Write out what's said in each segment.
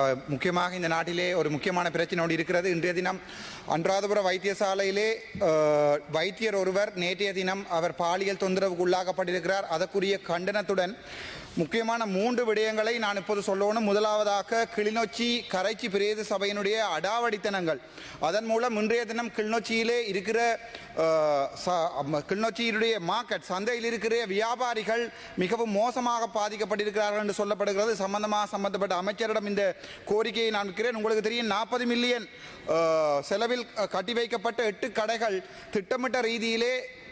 முக்கியமாக இந்த நாட்டிலே ஒரு முக்கியமான பிரச்சனையோடு இருக்கிறது. இன்றைய தினம் அன்றாதபுர வைத்தியசாலையிலே வைத்தியர் ஒருவர் நேற்றைய தினம் அவர் பாலியல் தொந்தரவுக்கு உள்ளாக்கப்பட்டிருக்கிறார். அதற்குரிய கண்டனத்துடன் முக்கியமான மூன்று விடயங்களை நான் இப்போது சொல்லணும். முதலாவதாக கிளிநொச்சி கரைச்சி பிரேத சபையினுடைய அடாவடித்தனங்கள். அதன் மூலம் இன்றைய தினம் கிளிநொச்சியிலே இருக்கிற கிளிநொச்சியினுடைய மார்க்கெட் சந்தையில் இருக்கிற வியாபாரிகள் மிகவும் மோசமாக பாதிக்கப்பட்டிருக்கிறார்கள் என்று சொல்லப்படுகிறது. சம்பந்தமாக சம்பந்தப்பட்ட அமைச்சரிடம் இந்த கோரிக்கையை நான் வைக்கிறேன். உங்களுக்கு தெரியும் நாற்பது மில்லியன் செலவில் கட்டி வைக்கப்பட்ட எட்டு கடைகள் திட்டமிட்ட ரீதியிலே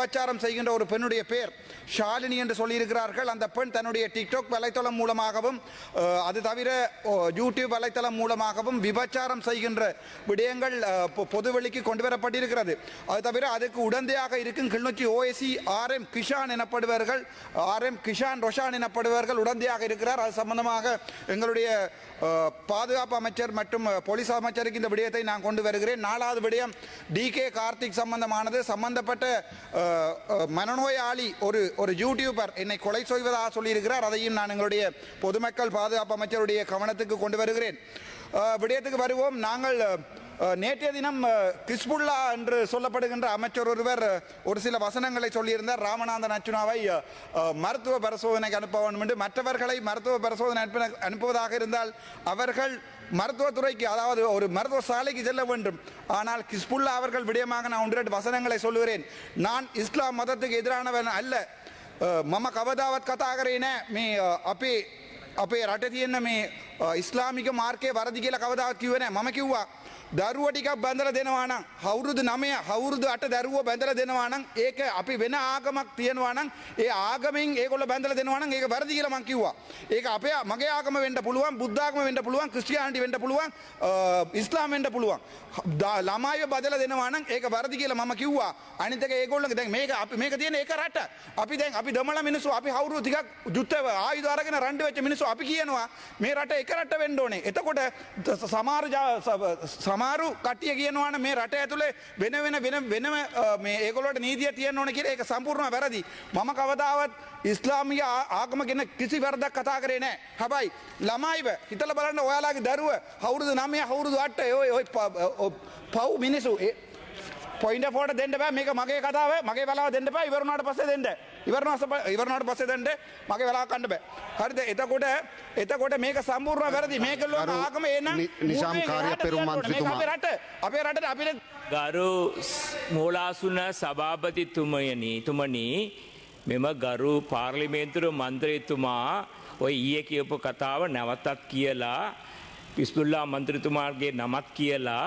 விபச்சாரம் செய்கின்ற ஒரு பெண்ணுடைய பேர் ஷாலினி என்று சொல்லியிருக்கிறார்கள். அந்த பெண் தன்னுடைய டிக்டாக் வலைத்தளம் மூலமாகவும் அது தவிர யூடியூப் வலைத்தளம் மூலமாகவும் விபச்சாரம் செய்கின்ற விடயங்கள் பொ- பொதுவெளிக்கு கொண்டு வரப்பட்டிருக்கிறது. அது தவிர அதுக்கு உடந்தையாக இருக்கும் Kilinochchi OSC R M Kishan எனப்படுவார்கள் R M Kishan Roshan எனப்படுவார்கள் உடந்தையாக இருக்கிறார். அது சம்பந்தமாக எங்களுடைய பாதுகாப்பு அமைச்சர் மற்றும் போலீஸ் அமைச்சருக்கு இந்த விடயத்தை நான் கொண்டு வருகிறேன். நாலாவது விடயம் டி கே கார்த்திக் சம்பந்தமானது. சம்பந்தப்பட்ட மனநோயாளி ஒரு ஒரு யூடியூபர் என்னை கொலை செய்வதாக சொல்லியிருக்கிறார். அதையும் நான் எங்களுடைய பொதுமக்கள் பாதுகாப்பு அமைச்சருடைய கவனத்துக்கு கொண்டு வருகிறேன். விடயத்துக்கு வருவோம். நாங்கள் நேற்றைய தினம் அஹ், கிஸ்புல்லா என்று சொல்லப்படுகின்ற அமைச்சர் ஒருவர் அஹ், ஒரு சில வசனங்களை சொல்லியிருந்தார் ராமநாதன் அச்சுனாவை அஹ், அஹ், மருத்துவ பரிசோதனைக்கு அனுப்ப வேண்டும் என்று மற்றவர்களை மருத்துவ பரிசோதனை அனுப்ப அனுப்புவதாக இருந்தால் அவர்கள் மருத்துவத்துறைக்கு அதாவது ஒரு மருத்துவ சாலைக்கு செல்ல வேண்டும் ஆனால் கிஸ்புல்லா அவர்கள் விடயமாக நான் ஒன்று ரெண்டு வசனங்களை சொல்லுகிறேன் நான் இஸ்லாம் மதத்துக்கு எதிரானவன் அல்ல අ, මම කවදාවත් කතා කරේ නෑ මේ අ, අපේ අපේ රට තියෙන මේ අ, ඉස්ලාමික මාර්කය වරදි කියලා කවදාවත් කිව්වේ නෑ මම කිව්වා දරුව ටිකක් බැඳලා දෙනවා නම් අවුරුදු 9 අවුරුදු 8 දරුව බැඳලා දෙනවා නම් ඒක අපි වෙන ආගමක් තියනවා නම් ඒ ආගමෙන් ඒගොල්ලෝ බැඳලා දෙනවා නම් ඒක වැරදි කියලා මම කිව්වා. ඒක අපේ මගේ ආගම වෙන්න පුළුවන්, බුද්ධ ආගම වෙන්න පුළුවන්, ක්‍රිස්තියානිටි වෙන්න පුළුවන්, අ, ඉස්ලාම් වෙන්න පුළුවන්. දා- ළමයිව බදලා දෙනවා නම් ඒක වැරදි කියලා මම කිව්වා. අනිත් එක ඒගොල්ලෝ දැන් මේක අපි මේක තියෙන එක රට. අපි දැන් අපි දමල මිනිස්සු අපි අවුරුදු ටිකක් යුද්ධ ආයුධ අරගෙන රණ්ඩු වෙච්ච මිනිස්සු අපි කියනවා මේ රට එක රට වෙන්න ඕනේ. එතකොට ත- සමාරු කටිය කියනවාන මේ රට ඇතුළේ වෙන වෙන වෙන වෙනම ඒකොලට නීතිය තියන ඕන කියෙ එක සම්පූර්ණ වැරදි. මම කවදාවත් ඉස්ලාමිය ආගම ගෙන කිසි වැරදක් කතා කරේ නෑ. හැබයි ළමයිව හිතල බලන්න ඔයාලාගේ දරුව හවුරුදු නමය හවුරුදු අට ඔය ඔයි පව් මිනිසු පොයින්ට ෆෝට දෙන්නට බෑ මේක මගේ කතාව මගේ බලාව දෙන්නට පා ඉවරුණට පස දෙන්නට. ඉවරනාස ඉවරනාට පස්සේ දෙන්න මගේ වෙලාව කන්න බෑ. හරිද? එතකොට එතකොට මේක සම්පූර්ණ වැරදි. මේක ලෝක ආගම එනම් නි- නිසාම් කාර්ය පෙරුම් මන්ත්‍රීතුමා. අපේ රට අපේ රටට අපිට ගරු මූලාසුන සභාපතිතුමයනි තුමනි මෙම ගරු පාර්ලිමේන්තුර මන්ත්‍රයතුමා ඔය ඊය කියපු කතාව නැවතත් කියලා පිස්තුල්ලා මන්ත්‍රතුමාගේ නමත් කියලා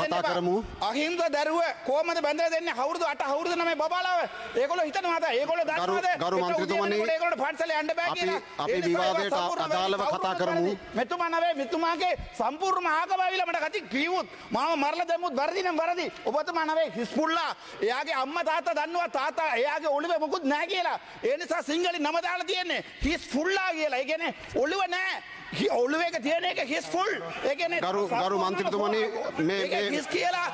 කතා කරමු. අහිංස දරුව කොහමද බැඳලා දෙන්නේ? අවුරුදු 8 අවුරුදු 9 බබාලාව? ඒගොල්ලෝ හිතනවාද? ඒගොල්ලෝ දන්නවාද? ගරු මන්ත්‍රීතුමනි, ඒගොල්ලෝ පන්සලේ යන්න බෑ කියලා. අපි විවාදයට අදාළව. කතා කරමු. මෙතුමා නවේ මෙතුමාගේ සම්පූර්ණ ආගමවිල මට කති කිව්වොත් මාව මරලා දැම්මුත් වැරදි නම් වැරදි. ඔබතුමා නවේ හිස්පුල්ලා එයාගේ අම්මා තාත්තා දන්නවා තාත්තා එයාගේ ඔළුවේ මොකුත් නැහැ කියලා. ඒ නිසා සිංහලෙන් නම දාලා තියෙන්නේ හිස්පුල්ලා කියලා. ඒ කියන්නේ ඔළුව නැහැ ඔළුවේ එක තියෙන එක හිස්පුල් ඒ කියන්නේ ගරු- ගරු මන්ත්‍රීතුමනි, මේ- මේ- හිස් කියලා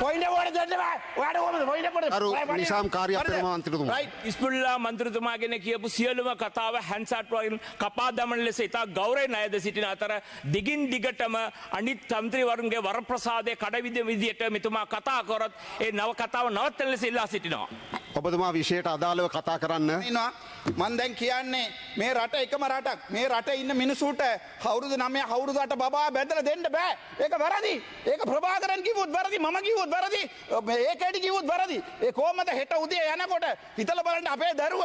පොයින්ට් එකට දෙන්න බෑ. ඔයාට කොහමද පොයින්ට් එකට ගරු නිසාම් කාර්යප්‍රම මන්ත්‍රීතුමා. රයිට් ඉස්පුල්ලා මන්ත්‍රතුමාගෙන කියපු සියලුම කතාව හැන්සට්වයින් කපා දමන ලෙස ඉතා ගෞරය නයද සිටින අතර දිගින් දිගටම අනිත් තන්ත්‍රීවරුන්ගේ වරප්‍රසාදය කඩවිද විදියට මෙතුමා කතා කොරත් ඒ නව කතාව නවත්තන ලෙස ඉල්ලා සිටිනවා. ඔබතුමා විෂයට අදාළව කතා කරන්න. ඉන්නවා. මන් දැන් කියන්නේ මේ රට එකම රටක්. මේ රට ඉන්න මිනිසුට හවුරුදු නමය හවුරුදුට බා බැදල දෙන්න බෑ. ඒක වැරදි. ඒක ප්‍රභාකරන් කිවුත් වැරදි මම කිව්වොත් වැරදි ඒකට කිවුත් වැරදි. ඒ කොහමද හෙට උදේ යනකොට හිතල බලන්න අපේ දරුව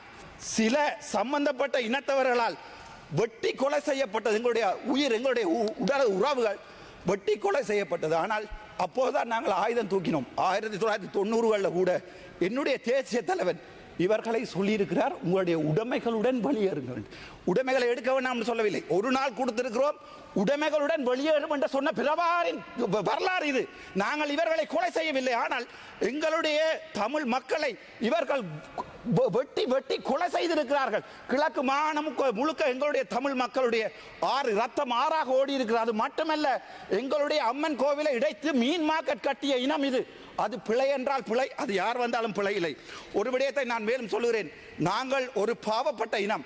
சில சம்பந்தப்பட்ட இனத்தவர்களால் வெட்டி கொலை செய்யப்பட்டது எங்களுடைய உயிர் எங்களுடைய உ- உடல் உறவுகள் வெட்டி கொலை செய்யப்பட்டது. ஆனால் அப்போதுதான் நாங்கள் ஆயுதம் தூக்கினோம். ஆயிரத்தி தொள்ளாயிரத்தி தொண்ணூறுகளில் கூட என்னுடைய தேசிய தலைவன் இவர்களை சொல்லியிருக்கிறார். உங்களுடைய உடைமைகளுடன் வெளியேறுங்கள். உடைமைகளை எடுக்க வேண்டாம் சொல்லவில்லை. ஒரு நாள் கொடுத்திருக்கிறோம். உடைமைகளுடன் வெளியேறும் என்று சொன்ன பிரபாரின் வரலாறு இது. நாங்கள் இவர்களை கொலை செய்யவில்லை. ஆனால் எங்களுடைய தமிழ் மக்களை இவர்கள் வெட்டி வெட்டி கொலை செய்திருக்கிறார்கள். கிழக்கு மாகாணம் முழுக்க எங்களுடைய தமிழ் மக்களுடைய ஆறு ரத்தம் ஆறாக ஓடி இருக்கிறது அது மட்டுமல்ல எங்களுடைய அம்மன் கோவிலை இடைத்து மீன் மார்க்கெட் கட்டிய இனம் இது. அது பிழை என்றால் பிழை அது யார் வந்தாலும் பிழை இல்லை. ஒரு விடயத்தை நான் மேலும் சொல்லுகிறேன். நாங்கள் ஒரு பாவப்பட்ட இனம்.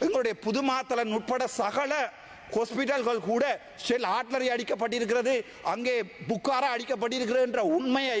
எங்களுடைய புதுமாத்தலன் உட்பட சகல ஹாஸ்பிட்டல்கள் கூட ஷெல் ஆட்லரி அடிக்கப்பட்டிருக்கிறது. அங்கே புக்காரா அடிக்கப்பட்டிருக்கிறது என்ற உண்மையை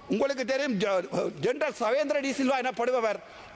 உங்களுக்கு தெரியும் ஜ- ஜெனரல் சவேந்திர டி சில்வா எனப்படுபவர்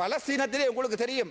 பலஸ்தீனத்திலே உங்களுக்கு தெரியும்.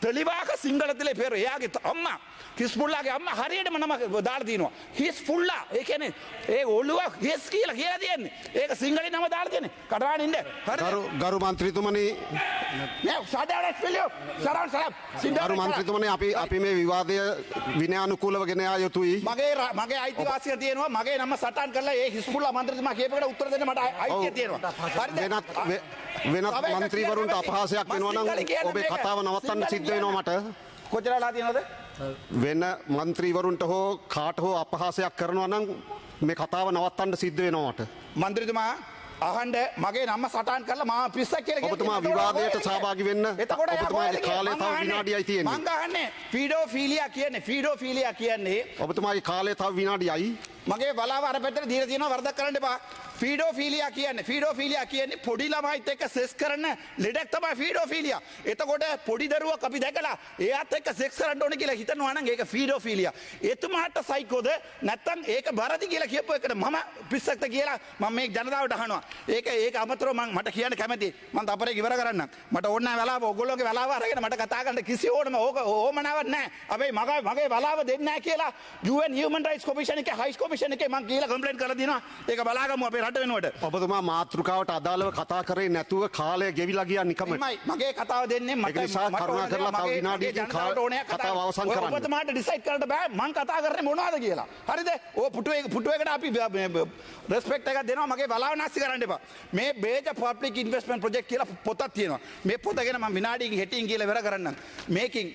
තෙලිවාක සිංහලතිලේ පෙර එයාගේ අම්ම හිස්පුල්ලාගේ අම්ම හරියටම නම දාල තියනවා හිස් පුල්ලා ඒ කියන ඒ ඔල්ලුවක් හෙස් කියලා කියලා තියන්නේ. ඒක සිංහලි නම දාල තියෙන කටවානින්ට ගරු මන්ත්‍රීතුමනි. සඩට පිලියෝ සරන් සරම් සිදරු මන්ත්‍රීතුමන අපි අපි මේ විවාදය විනයානුකූලව ගෙනයා යුතුයි. මගේ මගේ අයිතිවාසිය තියෙනවා. මගේ නම සටන් කරලා ඒ හිස්පුල්ලා මන්ත්‍රතුමා කියපකට උත්තර දෙන්න මට අයිතිය තියෙනවා. වෙනත් වෙනත් මන්ත්‍රීවරුන්ට අපහාසයක් වෙනවා නම් ඔබේ කතාව නවත් නවත්තන්න සිද්ධ වෙනවා මට. කොච්චරලා තියෙනවද වෙන මන්ත්‍රීවරුන්ට හෝ කාට හෝ අපහාසයක් කරනවා නම් මේ කතාව නවත්තන්න සිද්ධ වෙනවා මට. මන්ත්‍රතුමා අහන්ඩ මගේ නම්ම සටන් කරලා මා පිස්ස කියල ඔබතුමා විවාදයට සහභාගි වෙන්න. ඔබතුමාගේ කාලය තව විනාඩියයි තියෙන්නේ. මංගහන්නේ ෆීඩෝ ෆිලිය කියන්නේ ෆීඩෝ ෆිලිය කියන්නේ ඔබතුමාගේ කාලය තව විනාඩියයි. මගේ බලාව අර පැත්තට දීලා තියෙනවා වරදක් කරන්න එපා. ෆීඩෝ ෆීලියා කියන්නේ ෆීඩෝ ෆීලියා කියන්නේ පොඩි ළමයිත් එක්ක සෙක්ස් කරන ලෙඩක් තමයි ෆීඩෝ ෆීලියා එතකොට පොඩි දරුවක් අපි දැකලා එයාත් එක්ක සෙක්ස් කරන්න ඕනේ කියලා හිතනවා නම් ඒක ෆීඩෝ ෆීලියා එතුමාට සයිකෝද නැත්තම් ඒක බරදි කියලා කියපු එකට මම පිස්සක්ද කියලා මම මේ ජනතාවට අහනවා. ඒක ඒක අමතරව මම මට කියන්න කැමතියි. මම තපරේ ඉවර කරන්න මට ඕන නැහැ වෙලාව ඔයගොල්ලෝගේ වෙලාව අරගෙන මට කතා කරන්න කිසි ඕනම ඕක ඕමනාවක් නැහැ හැබැයි මගේ මගේ වෙලාව දෙන්නේ නැහැ කියලා UN Human Rights Commission එකේ High Commission එකේ මම කියලා කම්ප්ලේන්ට් කරලා දිනවා. ඒක බලාගමු අපේ රට වෙනුවට. ඔබතුමා මාතෘකාවට අදාළව කතා කරේ නැතුව කාලය ගෙවිලා ගියා. එමයි මගේ කතාව දෙන්නේ මට නිසා කරුණා කරලා තව විනාඩියකින් කතාව අවසන් කරන්න. ඔබතුමාට ඩිසයිඩ් කරන්න බෑ මං කතා කරන්නේ මොනවද කියලා. හරිද? ඔය පුටුවේ පුටුවේකට අපි රෙස්පෙක්ට් එකක් දෙනවා. මගේ බලාව නැස්ති කරන්න එපා. මේ බේජ පබ්ලික් ඉන්වෙස්ට්මන්ට් ප්‍රොජෙක්ට් කියලා පොතක් තියෙනවා. මේ පොත ගැන මම විනාඩියකින් හෙටින් කියලා ඉවර කරන්නම්. මේකින්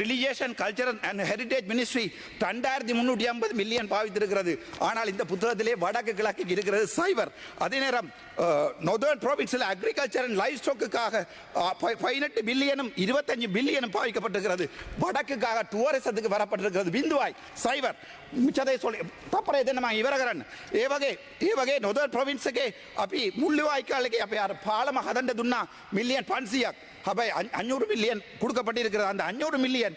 religion culture and heritage ministry ரெண்டாயிரத்தி முன்னூற்றி ஐம்பது மில்லியன் பாவித்திருக்கிறது. ஆனால் இந்த புத்தகத்திலே வடக்கு கிழக்கு இருக்கிறது சைபர் அதே நேரம் நொதர்ன் ப்ராவின்ஸில் அக்ரிகல்ச்சர் அண்ட் லைஃப் ஸ்டோக்குக்காக பதினெட்டு பில்லியனும் இருபத்தஞ்சு பில்லியனும் பாவிக்கப்பட்டிருக்கிறது. வடக்குக்காக டூரிசத்துக்கு வரப்பட்டிருக்கிறது பிந்துவாய் சைபர் மிச்சதை சொல்லி தப்பரை ಇದನ್ನು இவரகரன்? ಈ ಬಗೆ ಈ ಬಗೆ ನೊದರ್ ಪ್ರೊವಿನ್ಸ್ಗೆ ಅಪಿ ಮುಳ್ಳುವಾಯ್ಕಾಳಿಗೆ ಅಪಿ ಯಾರು ಪಾಳಮ ಹದಂಡ ದುನ್ನ ಮಿಲಿಯನ್ அப்போ அஞ்சூறு மில்லியன் கொடுக்கப்பட்டிருக்கிற அந்த அஞ்சூறு மில்லியன்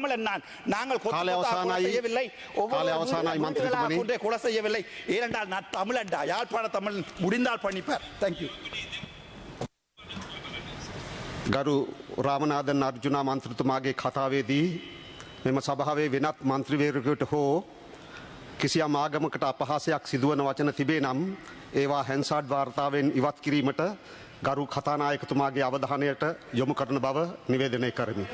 தமிழன் நான் நாங்கள் கொத்து காலை கொத்தாக கொலை அவசானாயி. செய்யவில்லை ஒவ்வொரு காலை அவசானாயி வீடுகளாக மந்திரி துமணி. கொன்றே கொலை செய்யவில்லை ஏனென்றால் நான் தமிழன்டா யாழ்ப்பாண தமிழ் முடிந்தால் பண்ணிப்பார் தேங்க்யூ ගරු රාමනාදන් අර්ජුනා මන්ත්‍රතුමාගේ කතාවේදී මෙම සභාවේ වෙනත් මන්ත්‍රවේරකට හෝ කිසියම් ආගමකට අපහාසයක් සිදුවන වචන තිබේ නම් ඒවා හැන්සාඩ් වාර්තාවෙන් ඉවත් කිරීමට ගරු කතානායකතුමාගේ අවධානයට යොමු කරන බව නිවේදනය කරමි.